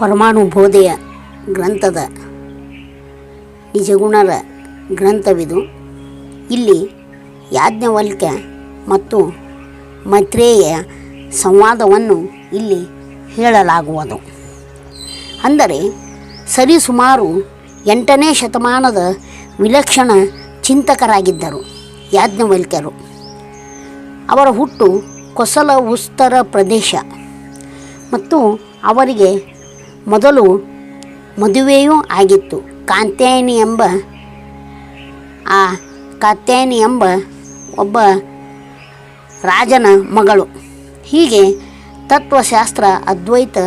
ಪರಮಾಣು ಬೋಧೆಯ ಗ್ರಂಥದ ನಿಜಗುಣರ ಗ್ರಂಥವಿದು. ಇಲ್ಲಿ ಯಾಜ್ಞವಲ್ಕ್ಯ ಮತ್ತು ಮೈತ್ರೇಯ ಸಂವಾದವನ್ನು ಇಲ್ಲಿ ಹೇಳಲಾಗುವುದು. ಅಂದರೆ ಸರಿಸುಮಾರು ಎಂಟನೇ ಶತಮಾನದ ವಿಲಕ್ಷಣ ಚಿಂತಕರಾಗಿದ್ದರು ಯಾಜ್ಞವಲ್ಕ್ಯರು. ಅವರ ಹುಟ್ಟು ಕೊಸಲ ಉಸ್ತರ ಪ್ರದೇಶ ಮತ್ತು ಅವರಿಗೆ ಮೊದಲು ಮದುವೆಯೂ ಆಗಿತ್ತು. ಕಾಂತ್ಯಾಯನಿ ಎಂಬ, ಆ ಕಾತ್ಯಾಯನಿ ಎಂಬ ಒಬ್ಬ ರಾಜನ ಮಗಳು. ಹೀಗೆ ತತ್ವಶಾಸ್ತ್ರ, ಅದ್ವೈತ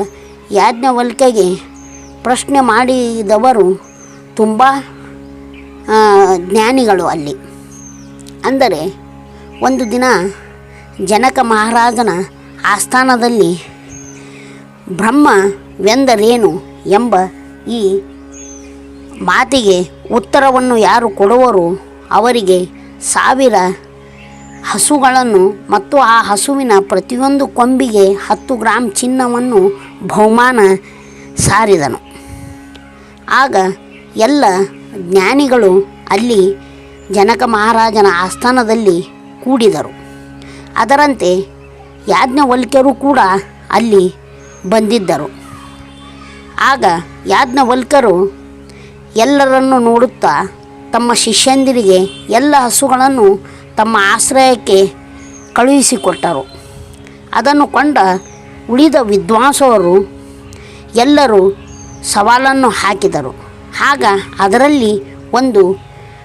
ಯಾಜ್ಞವಲ್ಕೆಗೆ ಪ್ರಶ್ನೆ ಮಾಡಿದವರು ತುಂಬ ಜ್ಞಾನಿಗಳು ಅಲ್ಲಿ. ಅಂದರೆ ಒಂದು ದಿನ ಜನಕ ಮಹಾರಾಜನ ಆಸ್ಥಾನದಲ್ಲಿ ಬ್ರಹ್ಮವೆಂದರೇನು ಎಂಬ ಈ ಮಾತಿಗೆ ಉತ್ತರವನ್ನು ಯಾರು ಕೊಡುವರು? ಅವರಿಗೆ ಸಾವಿರ ಹಸುಗಳನ್ನು ಮತ್ತು ಆ ಹಸುವಿನ ಪ್ರತಿಯೊಂದು ಕೊಂಬಿಗೆ ಹತ್ತು ಗ್ರಾಂ ಚಿನ್ನವನ್ನು ಬಹುಮಾನ ಸಾರಿದನು. ಆಗ ಎಲ್ಲ ಜ್ಞಾನಿಗಳು ಅಲ್ಲಿ ಜನಕ ಮಹಾರಾಜನ ಆಸ್ಥಾನದಲ್ಲಿ ಕೂಡಿದರು. ಅದರಂತೆ ಯಾಜ್ಞವಲ್ಕ್ಯರು ಕೂಡ ಅಲ್ಲಿ ಬಂದಿದ್ದರು. ಆಗ ಯಾಜ್ಞವಲ್ಕರು ಎಲ್ಲರನ್ನು ನೋಡುತ್ತಾ ತಮ್ಮ ಶಿಷ್ಯಂದಿರಿಗೆ ಎಲ್ಲ ಹಸುಗಳನ್ನು ತಮ್ಮ ಆಶ್ರಯಕ್ಕೆ ಕಳುಹಿಸಿಕೊಟ್ಟರು. ಅದನ್ನು ಕೊಂಡ ಉಳಿದ ವಿದ್ವಾಂಸರು ಎಲ್ಲರೂ ಸವಾಲನ್ನು ಹಾಕಿದರು. ಆಗ ಅದರಲ್ಲಿ ಒಂದು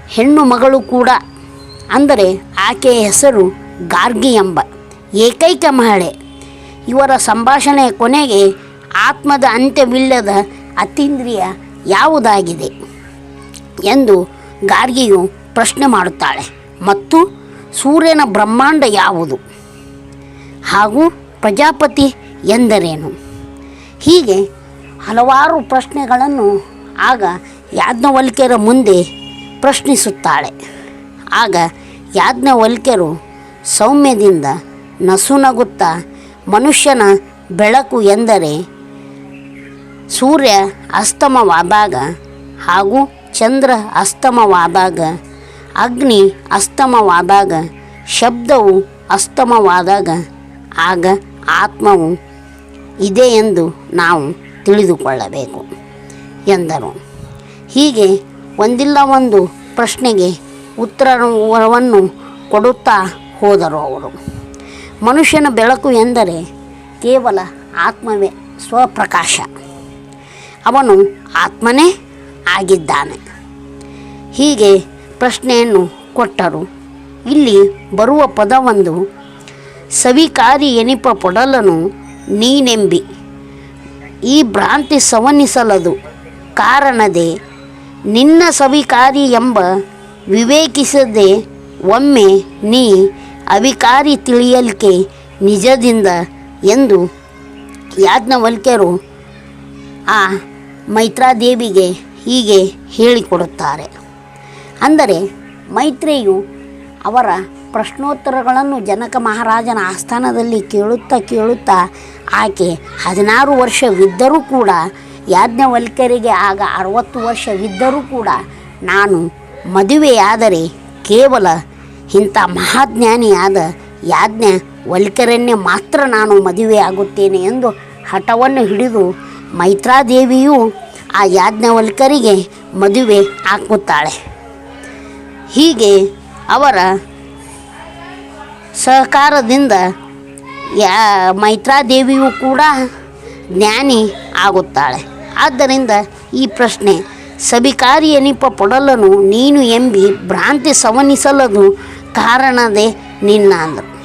ಹೆಣ್ಣು ಮಗಳು ಕೂಡ, ಅಂದರೆ ಆಕೆಯ ಹೆಸರು ಗಾರ್ಗಿ ಎಂಬ ಏಕೈಕ ಮಹಿಳೆ. ಇವರ ಸಂಭಾಷಣೆಯ ಕೊನೆಗೆ ಆತ್ಮದ ಅಂತ್ಯವಿಲ್ಲದ ಅತೀಂದ್ರಿಯ ಯಾವುದಾಗಿದೆ ಎಂದು ಗಾರ್ಗಿಯು ಪ್ರಶ್ನೆ ಮಾಡುತ್ತಾಳೆ. ಮತ್ತು ಸೂರ್ಯನ ಬ್ರಹ್ಮಾಂಡ ಯಾವುದು? ಹಾಗೂ ಪ್ರಜಾಪತಿ ಎಂದರೇನು? ಹೀಗೆ ಹಲವಾರು ಪ್ರಶ್ನೆಗಳನ್ನು ಆಗ ಯಾಜ್ಞವಲ್ಕ್ಯರ ಮುಂದೆ ಪ್ರಶ್ನಿಸುತ್ತಾಳೆ. ಆಗ ಯಾಜ್ಞವಲ್ಕ್ಯರು ಸೌಮ್ಯದಿಂದ ನಸುನಗುತ್ತಾ ಮನುಷ್ಯನ ಬೆಳಕು ಎಂದರೆ ಸೂರ್ಯ ಅಸ್ತಮವಾದಾಗ ಹಾಗೂ ಚಂದ್ರ ಅಸ್ತಮವಾದಾಗ, ಅಗ್ನಿ ಅಸ್ತಮವಾದಾಗ, ಶಬ್ದವು ಅಸ್ತಮವಾದಾಗ, ಆಗ ಆತ್ಮವು ಇದೆ ಎಂದು ನಾವು ತಿಳಿದುಕೊಳ್ಳಬೇಕು ಎಂದರು. ಹೀಗೆ ಒಂದಿಲ್ಲ ಒಂದು ಪ್ರಶ್ನೆಗೆ ಉತ್ತರವನ್ನು ಕೊಡುತ್ತಾ ಹೋದರು ಅವರು. ಮನುಷ್ಯನ ಬೆಳಕು ಎಂದರೆ ಕೇವಲ ಆತ್ಮವೇ ಸ್ವಪ್ರಕಾಶ. ಅವನು ಆತ್ಮನೇ ಆಗಿದ್ದಾನೆ. ಹೀಗೆ ಪ್ರಶ್ನೆಯನ್ನು ಕೊಟ್ಟರು. ಇಲ್ಲಿ ಬರುವ ಪದವೊಂದು, ಸವಿಕಾರಿ ಎನಿಪ ಪೊಡಲನು ನೀನೆಂಬಿ. ಈ ಭ್ರಾಂತಿ ಸವನಿಸಲದು ಕಾರಣದೆ ನಿನ್ನ ಸವಿಕಾರಿ ಎಂಬ ವಿವೇಕಿಸದೆ ಒಮ್ಮೆ ನೀ ಅವಿಕಾರಿ ತಿಳಿಯಲಿಕ್ಕೆ ನಿಜದಿಂದ ಎಂದು ಯಾಜ್ಞವಲ್ಕ್ಯರು ಆ ಮೈತ್ರಾದೇವಿಗೆ ಹೀಗೆ ಹೇಳಿಕೊಡುತ್ತಾರೆ. ಅಂದರೆ, ಮೈತ್ರೇಯು ಅವರ ಪ್ರಶ್ನೋತ್ತರಗಳನ್ನು ಜನಕ ಮಹಾರಾಜನ ಆಸ್ಥಾನದಲ್ಲಿ ಕೇಳುತ್ತಾ ಕೇಳುತ್ತಾ ಆಕೆ ಹದಿನಾರು ವರ್ಷವಿದ್ದರೂ ಕೂಡ, ಯಾಜ್ಞವಲ್ಕ್ಯರಿಗೆ ಆಗ ಅರವತ್ತು ವರ್ಷವಿದ್ದರೂ ಕೂಡ, ನಾನು ಮದುವೆಯಾದರೆ ಕೇವಲ ಇಂಥ ಮಹಾಜ್ಞಾನಿಯಾದ ಯಾಜ್ಞ ವಲ್ಕರನ್ನೇ ಮಾತ್ರ ನಾನು ಮದುವೆ ಆಗುತ್ತೇನೆ ಎಂದು ಹಠವನ್ನು ಹಿಡಿದು ಮೈತ್ರಾದೇವಿಯು ಆ ಯಾಜ್ಞವಲ್ಕರಿಗೆ ಮದುವೆ ಹಾಕುತ್ತಾಳೆ. ಹೀಗೆ ಅವರ ಸಹಕಾರದಿಂದ ಯಾ ಮೈತ್ರಾದೇವಿಯು ಕೂಡ ಜ್ಞಾನಿ ಆಗುತ್ತಾಳೆ. ಆದ್ದರಿಂದ ಈ ಪ್ರಶ್ನೆ ಸಬಿಕಾರಿಯನಿಪ ಪೊಡಲನು ನೀನು ಎಂಬಿ ಭ್ರಾಂತಿ ಸವನಿಸಲದು ಕಾರಣದೇ ನಿನ್ನ ಅಂದರು.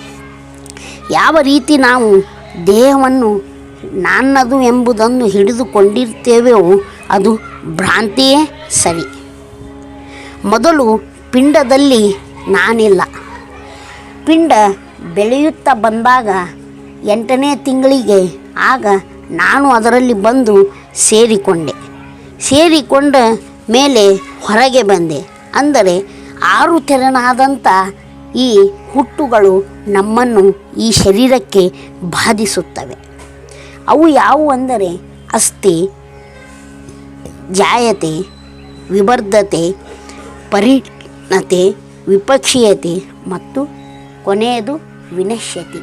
ಯಾವ ರೀತಿ ನಾವು ದೇಹವನ್ನು ನನ್ನದು ಎಂಬುದನ್ನು ಹಿಡಿದುಕೊಂಡಿರ್ತೇವೆಯೋ ಅದು ಭ್ರಾಂತಿಯೇ ಸರಿ. ಮೊದಲು ಪಿಂಡದಲ್ಲಿ ನಾನಿಲ್ಲ. ಪಿಂಡ ಬೆಳೆಯುತ್ತಾ ಬಂದಾಗ ಎಂಟನೇ ತಿಂಗಳಿಗೆ ಆಗ ನಾನು ಅದರಲ್ಲಿ ಬಂದು ಸೇರಿಕೊಂಡೆ. ಸೇರಿಕೊಂಡ ಮೇಲೆ ಹೊರಗೆ ಬಂದೆ. ಅಂದರೆ ಆರು ತೆರನಾದಂಥ ಈ ಹುಟ್ಟುಗಳು ನಮ್ಮನ್ನು ಈ ಶರೀರಕ್ಕೆ ಬಾಧಿಸುತ್ತವೆ. ಅವು ಯಾವುವು ಅಂದರೆ ಅಸ್ಥಿ, ಜಾಯತೆ ವಿಬರ್ಧತೆ ಪರಿಣತೆ, ವಿಪಕ್ಷೀಯತೆ ಮತ್ತು ಕೊನೆಯದು ವಿನಶ್ಯತಿ.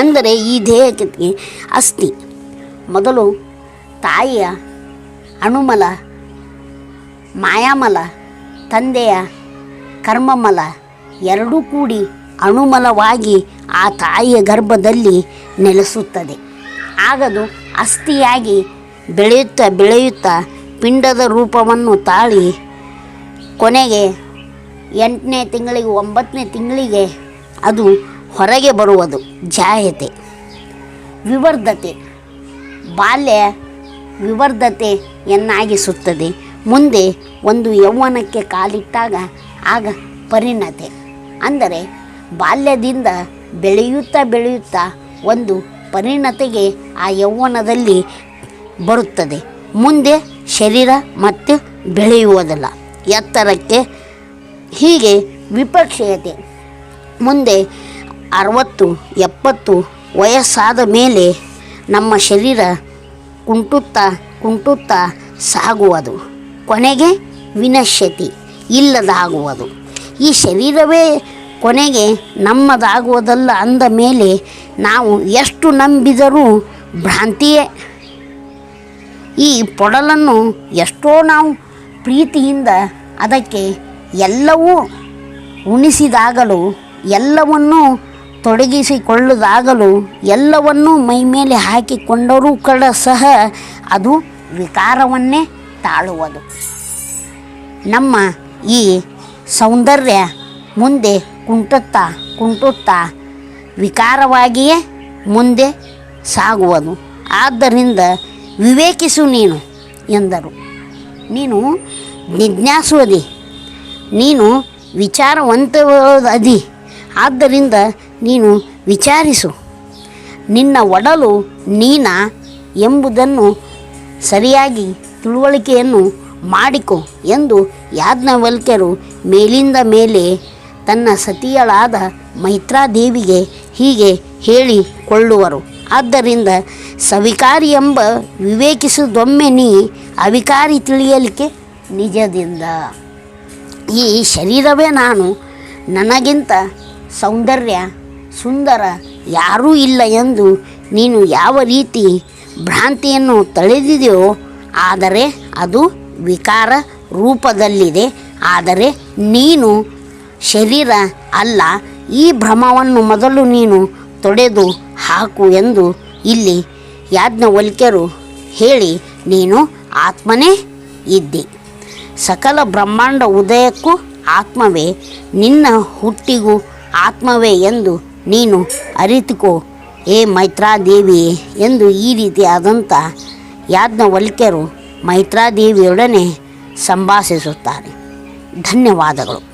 ಅಂದರೆ ಈ ದೇಹಕ್ಕೆ ಅಸ್ಥಿ. ಮೊದಲು ತಾಯಿಯ ಅಣುಮಲ, ಮಾಯಾಮಲ ತಂದೆಯ ಕರ್ಮಮಲ ಎರಡೂ ಕೂಡಿ ಅಣುಮಲವಾಗಿ ಆ ತಾಯಿಯ ಗರ್ಭದಲ್ಲಿ ನೆಲೆಸುತ್ತದೆ. ಆಗದು ಅಸ್ಥಿಯಾಗಿ ಬೆಳೆಯುತ್ತಾ ಬೆಳೆಯುತ್ತಾ ಪಿಂಡದ ರೂಪವನ್ನು ತಾಳಿ ಕೊನೆಗೆ ಎಂಟನೇ ತಿಂಗಳಿಗೆ ಒಂಬತ್ತನೇ ತಿಂಗಳಿಗೆ ಅದು ಹೊರಗೆ ಬರುವುದು. ಜಾಯತೆ, ವಿವರ್ಧತೆ, ಬಾಲ್ಯ ವಿವರ್ಧತೆಯನ್ನಾಗಿಸುತ್ತದೆ ಮುಂದೆ ಒಂದು ಯೌವನಕ್ಕೆ ಕಾಲಿಟ್ಟಾಗ ಆಗ ಪರಿಣತೆ. ಅಂದರೆ ಬಾಲ್ಯದಿಂದ ಬೆಳೆಯುತ್ತಾ ಬೆಳೆಯುತ್ತಾ ಒಂದು ಪರಿಣತೆಗೆ ಆ ಯೌವನದಲ್ಲಿ ಬರುತ್ತದೆ. ಮುಂದೆ ಶರೀರ ಮತ್ತು ಬೆಳೆಯುವುದಲ್ಲ. ಎತ್ತರಕ್ಕೆ ಹೀಗೆ ವಿಪಕ್ಷೀಯತೆ. ಮುಂದೆ ಅರವತ್ತು, ಎಪ್ಪತ್ತು ವಯಸ್ಸಾದ ಮೇಲೆ ನಮ್ಮ ಶರೀರ ಕುಂಟುತ್ತಾ ಕುಂಟುತ್ತಾ ಸಾಗುವುದು. ಕೊನೆಗೆ ವಿನಶ್ಯತಿ, ಇಲ್ಲದಾಗುವುದು. ಈ ಶರೀರವೇ ಕೊನೆಗೆ ನಮ್ಮದಾಗುವುದಲ್ಲ ಅಂದ ಮೇಲೆ ನಾವು ಎಷ್ಟು ನಂಬಿದರೂ ಭ್ರಾಂತಿಯೇ. ಈ ಪೊಡಲನ್ನು ಎಷ್ಟೋ ನಾವು ಪ್ರೀತಿಯಿಂದ ಅದಕ್ಕೆ ಎಲ್ಲವೂ ಉಣಿಸಿದಾಗಲೂ, ಎಲ್ಲವನ್ನೂ ತೊಡಗಿಸಿಕೊಳ್ಳದಾಗಲೂ, ಎಲ್ಲವನ್ನೂ ಮೈ ಮೇಲೆ ಹಾಕಿಕೊಂಡರೂ ಕೂಡ ಸಹ ಅದು ವಿಕಾರವನ್ನೇ ತಾಳುವುದು. ನಮ್ಮ ಈ ಸೌಂದರ್ಯ ಮುಂದೆ ಕುಂಟುತ್ತಾ ಕುಂಟುತ್ತಾ ವಿಕಾರವಾಗಿಯೇ ಮುಂದೆ ಸಾಗುವುದು ಆದ್ದರಿಂದ ವಿವೇಕಿಸು ನೀನು ಎಂದರು. ನೀನು ಜಿಜ್ಞಾಸುವುದಿ ನೀನು ವಿಚಾರವಂತ ಅದಿ ಆದ್ದರಿಂದ ನೀನು ವಿಚಾರಿಸು. ನಿನ್ನ ಒಡಲು ನೀನ ಎಂಬುದನ್ನು ಸರಿಯಾಗಿ ತಿಳುವಳಿಕೆಯನ್ನು ಮಾಡಿಕೊ ಎಂದು ಯಾಜ್ಞವಲ್ಕ್ಯರು ಮೇಲಿಂದ ಮೇಲೆ ತನ್ನ ಸತಿಯಳಾದ ಮೈತ್ರಾದೇವಿಗೆ ಹೀಗೆ ಹೇಳಿಕೊಳ್ಳುವರು ಆದ್ದರಿಂದ ಸವಿಕಾರಿ ಎಂಬ ವಿವೇಕಿಸುವುದೊಮ್ಮೆ ನೀ ಅವಿಕಾರಿ ತಿಳಿಯಲಿಕ್ಕೆ ನಿಜದಿಂದ. ಈ ಶರೀರವೇ ನಾನು, ನನಗಿಂತ ಸೌಂದರ್ಯ ಸುಂದರ ಯಾರೂ ಇಲ್ಲ ಎಂದು ನೀನು ಯಾವ ರೀತಿ ಭ್ರಾಂತಿಯನ್ನು ತಳೆದಿದೆಯೋ ಆದರೆ ಅದು ವಿಕಾರ ರೂಪದಲ್ಲಿದೆ. ಆದರೆ ನೀನು ಶರೀರ ಅಲ್ಲ, ಈ ಭ್ರಮವನ್ನು ಮೊದಲು ನೀನು ತೊಡೆದು ಹಾಕು ಎಂದು ಇಲ್ಲಿ ಯಾಜ್ಞವಲ್ಕ್ಯರು ಹೇಳಿ, ನೀನು ಆತ್ಮನೇ ಇದ್ದಿ. ಸಕಲ ಬ್ರಹ್ಮಾಂಡ ಉದಯಕ್ಕೂ ಆತ್ಮವೇ, ನಿನ್ನ ಹುಟ್ಟಿಗೂ ಆತ್ಮವೇ ಎಂದು ನೀನು ಅರಿತುಕೋ, ಏ ಮೈತ್ರಾದೇವಿ, ಎಂದು ಈ ರೀತಿಯಾದಂಥ ಯಾಜ್ಞವಲ್ಕ್ಯರು ಮೈತ್ರಾದೇವಿಯೊಡನೆ ಸಂಭಾಷಿಸುತ್ತಾರೆ. ಧನ್ಯವಾದಗಳು.